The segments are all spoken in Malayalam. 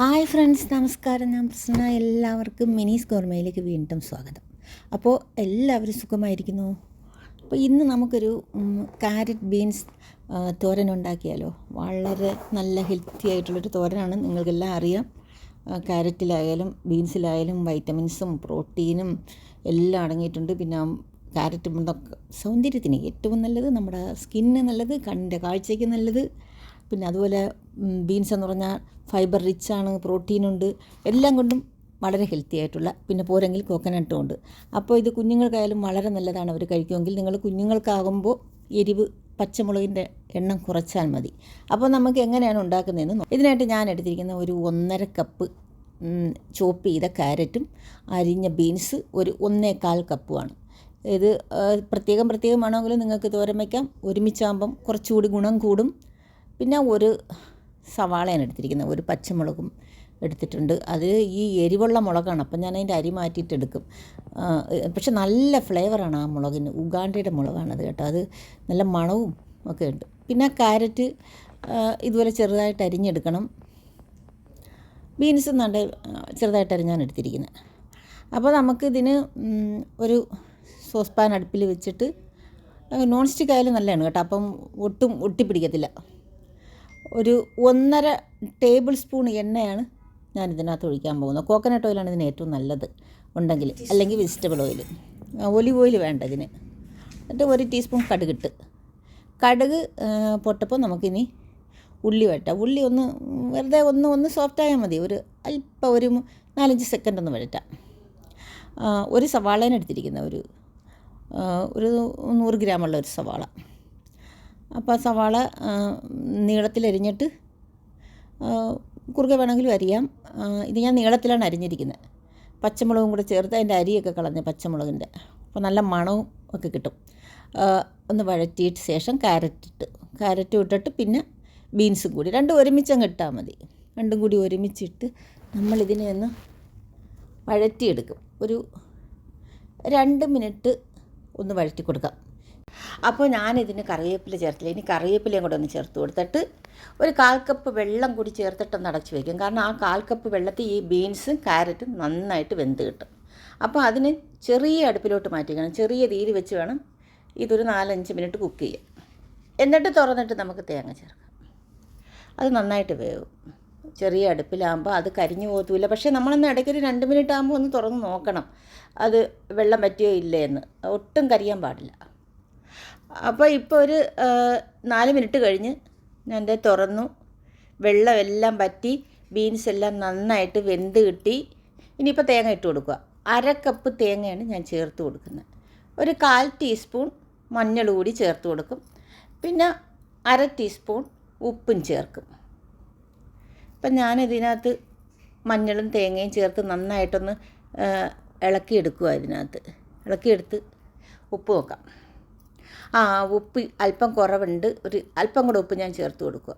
ഹായ് ഫ്രണ്ട്സ് നമസ്കാരം. ഞാൻ പ്രശ്ന എല്ലാവർക്കും മിനീസ് ഗോർമയിലേക്ക് വീണ്ടും സ്വാഗതം. അപ്പോൾ എല്ലാവരും സുഖമായിരിക്കുന്നു? അപ്പോൾ ഇന്ന് നമുക്കൊരു കാരറ്റ് ബീൻസ് തോരൻ ഉണ്ടാക്കിയാലോ വളരെ നല്ല ഹെൽത്തി ആയിട്ടുള്ളൊരു തോരനാണ്. നിങ്ങൾക്കെല്ലാം അറിയാം. ക്യാരറ്റിലായാലും ബീൻസിലായാലും വൈറ്റമിൻസും പ്രോട്ടീനും എല്ലാം അടങ്ങിയിട്ടുണ്ട്. പിന്നെ മുണ്ടൊക്കെ സൗന്ദര്യത്തിന് ഏറ്റവും നല്ലത് നമ്മുടെ സ്കിന്നിന് നല്ലത് കണ്ണിന്റെ കാഴ്ചയ്ക്ക് നല്ലത്. പിന്നെ അതുപോലെ ബീൻസ് എന്ന് പറഞ്ഞാൽ ഫൈബർ റിച്ച് ആണ് പ്രോട്ടീനുണ്ട്. എല്ലാം കൊണ്ടും വളരെ ഹെൽത്തി ആയിട്ടുള്ള പിന്നെ പോരെങ്കിൽ കോക്കനട്ടും ഉണ്ട്. അപ്പോൾ ഇത് കുഞ്ഞുങ്ങൾക്കായാലും വളരെ നല്ലതാണ് അവർ കഴിക്കുമെങ്കിൽ. നിങ്ങൾ കുഞ്ഞുങ്ങൾക്കാകുമ്പോൾ എരിവ് പച്ചമുളകിന്റെ എണ്ണം കുറച്ചാൽ മതി. അപ്പോൾ നമുക്ക് എങ്ങനെയാണ് ഉണ്ടാക്കുന്നതെന്ന് ഇതിനായിട്ട് ഞാൻ എടുത്തിരിക്കുന്ന ഒരു ഒന്നര കപ്പ് ചോപ്പ് ചെയ്ത ക്യാരറ്റും അരിഞ്ഞ ബീൻസ് ഒരു ഒന്നേകാൽ കപ്പുമാണ്. ഇത് പ്രത്യേകം പ്രത്യേകമാണെങ്കിലും നിങ്ങൾക്ക് തോരൻ വയ്ക്കാം. ഒരുമിച്ചാകുമ്പം കുറച്ചുകൂടി ഗുണം കൂടും. പിന്നെ ഒരു സവാളയാണ് എടുത്തിരിക്കുന്നത്. ഒരു പച്ചമുളകും എടുത്തിട്ടുണ്ട്. അത് ഈ എരിവുള്ള മുളകാണ്. അപ്പം ഞാൻ അതിന്റെ അരി മാറ്റിയിട്ട് എടുക്കും പക്ഷെ നല്ല ഫ്ലേവറാണ് ആ മുളകിന്. ഉഗാണ്ടയുടെ മുളകാണത് കേട്ടോ. അത് നല്ല മണവും ഒക്കെ ഉണ്ട്. പിന്നെ ക്യാരറ്റ് ഇതുപോലെ ചെറുതായിട്ട് അരിഞ്ഞെടുക്കണം. ബീൻസ് നല്ല ചെറുതായിട്ട് അരിഞ്ഞാണ് എടുത്തിരിക്കുന്നത്. അപ്പോൾ നമുക്കിതിന് ഒരു സോസ് പാൻ അടുപ്പിൽ വെച്ചിട്ട് നോൺ സ്റ്റിക്ക് ആയാലും നല്ലതാണ് കേട്ടോ. അപ്പം ഒട്ടും ഒട്ടിപ്പിടിക്കത്തില്ല. ഒരു ഒന്നര ടേബിൾ സ്പൂൺ എണ്ണയാണ് ഞാൻ ഇതിനകത്ത് ഒഴിക്കാൻ പോകുന്നത്. കോക്കനട്ട് ഓയിലാണ് ഇതിന് ഏറ്റവും നല്ലത്. ഉണ്ടെങ്കിൽ അല്ലെങ്കിൽ വെജിറ്റബിൾ ഓയിൽ ഒലിവ് ഓയിൽ വേണ്ട ഇതിന്. എന്നിട്ട് ഒരു ടീസ്പൂൺ കടുകിട്ട്. കടുക് പൊട്ടപ്പോൾ നമുക്കിനി ഉള്ളി വെട്ടാം ഉള്ളി ഒന്ന് വെറുതെ ഒന്ന് ഒന്ന് സോഫ്റ്റ് ആയാൽ മതി. ഒരു അല്പം ഒരു നാലഞ്ച് സെക്കൻഡ് ഒന്ന് വഴറ്റാം ഒരു സവാളേനെടുത്തിരിക്കുന്ന ഒരു ഒരു നൂറ് ഗ്രാമുള്ള ഒരു സവാള. അപ്പോൾ സവാള നീളത്തിലരിഞ്ഞിട്ട് കുറുകെ വേണമെങ്കിലും അരിയാം. ഇത് ഞാൻ നീളത്തിലാണ് അരിഞ്ഞിരിക്കുന്നത്. പച്ചമുളകും കൂടെ ചേർത്ത് അതിന്റെ അരിയൊക്കെ കളഞ്ഞ് പച്ചമുളകിന്റെ. അപ്പോൾ നല്ല മണവും ഒക്കെ കിട്ടും. ഒന്ന് വഴറ്റിയിട്ട് ശേഷം ക്യാരറ്റ് ഇട്ട് ക്യാരറ്റും ഇട്ടിട്ട് പിന്നെ ബീൻസും കൂടി. രണ്ടും ഒരുമിച്ചങ്ങ് ഇട്ടാൽ മതി. രണ്ടും കൂടി ഒരുമിച്ചിട്ട് നമ്മളിതിനെ ഒന്ന് വഴറ്റിയെടുക്കും. ഒരു രണ്ട് മിനിറ്റ് ഒന്ന് വഴറ്റി കൊടുക്കാം. അപ്പോൾ ഞാനിതിന് കറിവേപ്പില ചേർത്തില്ല. ഇനി കറിവേപ്പിലയും കൂടെ ഒന്ന് ചേർത്ത് കൊടുത്തിട്ട് ഒരു കാൽ കപ്പ് വെള്ളം കൂടി ചേർത്തിട്ടൊന്ന് അടച്ച് വയ്ക്കും കാരണം ആ കാൽ കപ്പ് വെള്ളത്തിൽ ഈ ബീൻസും ക്യാരറ്റും നന്നായിട്ട് വെന്ത് കിട്ടും. അപ്പോൾ അതിന് ചെറിയ അടുപ്പിലോട്ട് മാറ്റിക്കണം. ചെറിയ തീയിൽ വെച്ച് വേണം ഇതൊരു നാലഞ്ച് മിനിറ്റ് കുക്ക് ചെയ്യാം എന്നിട്ട് തുറന്നിട്ട് നമുക്ക് തേങ്ങ ചേർക്കാം. അത് നന്നായിട്ട് വേവും. ചെറിയ അടുപ്പിലാകുമ്പോൾ അത് കരിഞ്ഞു പോകത്തുമില്ല പക്ഷേ നമ്മളൊന്ന് ഇടയ്ക്കൊരു രണ്ട് മിനിറ്റ് ആകുമ്പോൾ ഒന്ന് തുറന്ന് നോക്കണം. അത് വെള്ളം പറ്റിയോ ഇല്ലേ എന്ന്. ഒട്ടും കരിയാൻ പാടില്ല. അപ്പോൾ ഇപ്പോൾ ഒരു നാല് മിനിറ്റ് കഴിഞ്ഞ് ഞാൻ ദേ തുറന്നു. വെള്ളമെല്ലാം പറ്റി ബീൻസ് എല്ലാം നന്നായിട്ട് വെന്ത് കിട്ടി. ഇനിയിപ്പോൾ തേങ്ങ ഇട്ട് കൊടുക്കുക. അര കപ്പ് തേങ്ങയാണ് ഞാൻ ചേർത്ത് കൊടുക്കുന്നത്. ഒരു കാൽ ടീസ്പൂൺ മഞ്ഞൾ കൂടി ചേർത്ത് കൊടുക്കും. പിന്നെ അര ടീസ്പൂൺ ഉപ്പും ചേർക്കും. അപ്പം ഞാനിതിനകത്ത് മഞ്ഞളും തേങ്ങയും ചേർത്ത് നന്നായിട്ടൊന്ന് ഇളക്കിയെടുക്കുക ഇതിനകത്ത്. ഇളക്കിയെടുത്ത് ഉപ്പ് നോക്കാം ആ ഉപ്പ് അല്പം കുറവുണ്ട്. ഒരു അല്പം കൂടെ ഉപ്പ് ഞാൻ ചേർത്ത് കൊടുക്കുക.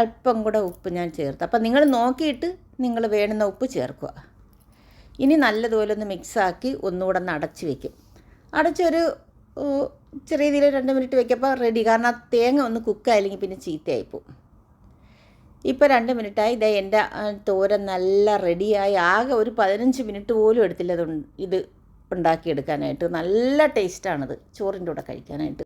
അല്പം കൂടെ ഉപ്പ് ഞാൻ ചേർത്ത്. അപ്പം നിങ്ങൾ നോക്കിയിട്ട് നിങ്ങൾ വേണ്ടുന്ന ഉപ്പ് ചേർക്കുക. ഇനി നല്ലതുപോലെ ഒന്ന് മിക്സാക്കി ഒന്നുകൂടെ ഒന്ന് അടച്ച് വയ്ക്കും അടച്ചൊരു ചെറിയ രീതിയിൽ രണ്ട് മിനിറ്റ് വയ്ക്കപ്പോൾ റെഡി കാരണം ആ തേങ്ങ ഒന്ന് കുക്കായില്ലെങ്കിൽ പിന്നെ ചീത്തയായിപ്പോവും. ഇപ്പോൾ രണ്ട് മിനിറ്റായി. ഇതേ എന്റെ തോര നല്ല റെഡിയായി ആകെ ഒരു പതിനഞ്ച് മിനിറ്റ് പോലും എടുത്തില്ല ഇത് ഉണ്ടാക്കിയെടുക്കാനായിട്ട് നല്ല ടേസ്റ്റാണത് ചോറിന്റെ കൂടെ കഴിക്കാനായിട്ട്.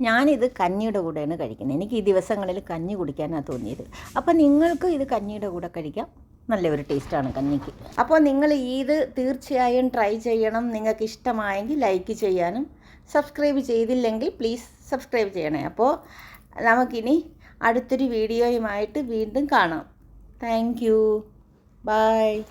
ഞാനിത് കഞ്ഞിയുടെ കൂടെയാണ് കഴിക്കുന്നത്. എനിക്ക് ഈ ദിവസങ്ങളിൽ കഞ്ഞി കുടിക്കാനാണ് തോന്നിയത്. അപ്പോൾ നിങ്ങൾക്കും ഇത് കഞ്ഞിയുടെ കൂടെ കഴിക്കാം. നല്ലൊരു ടേസ്റ്റാണ് കഞ്ഞിക്ക്. അപ്പോൾ നിങ്ങൾ ഇത് തീർച്ചയായും ട്രൈ ചെയ്യണം. നിങ്ങൾക്ക് ഇഷ്ടമായെങ്കിൽ ലൈക്ക് ചെയ്യാനും സബ്സ്ക്രൈബ് ചെയ്തില്ലെങ്കിൽ പ്ലീസ് സബ്സ്ക്രൈബ് ചെയ്യണേ. അപ്പോൾ നമുക്കിനി അടുത്തൊരു വീഡിയോയുമായിട്ട് വീണ്ടും കാണാം. Thank you. ബൈ.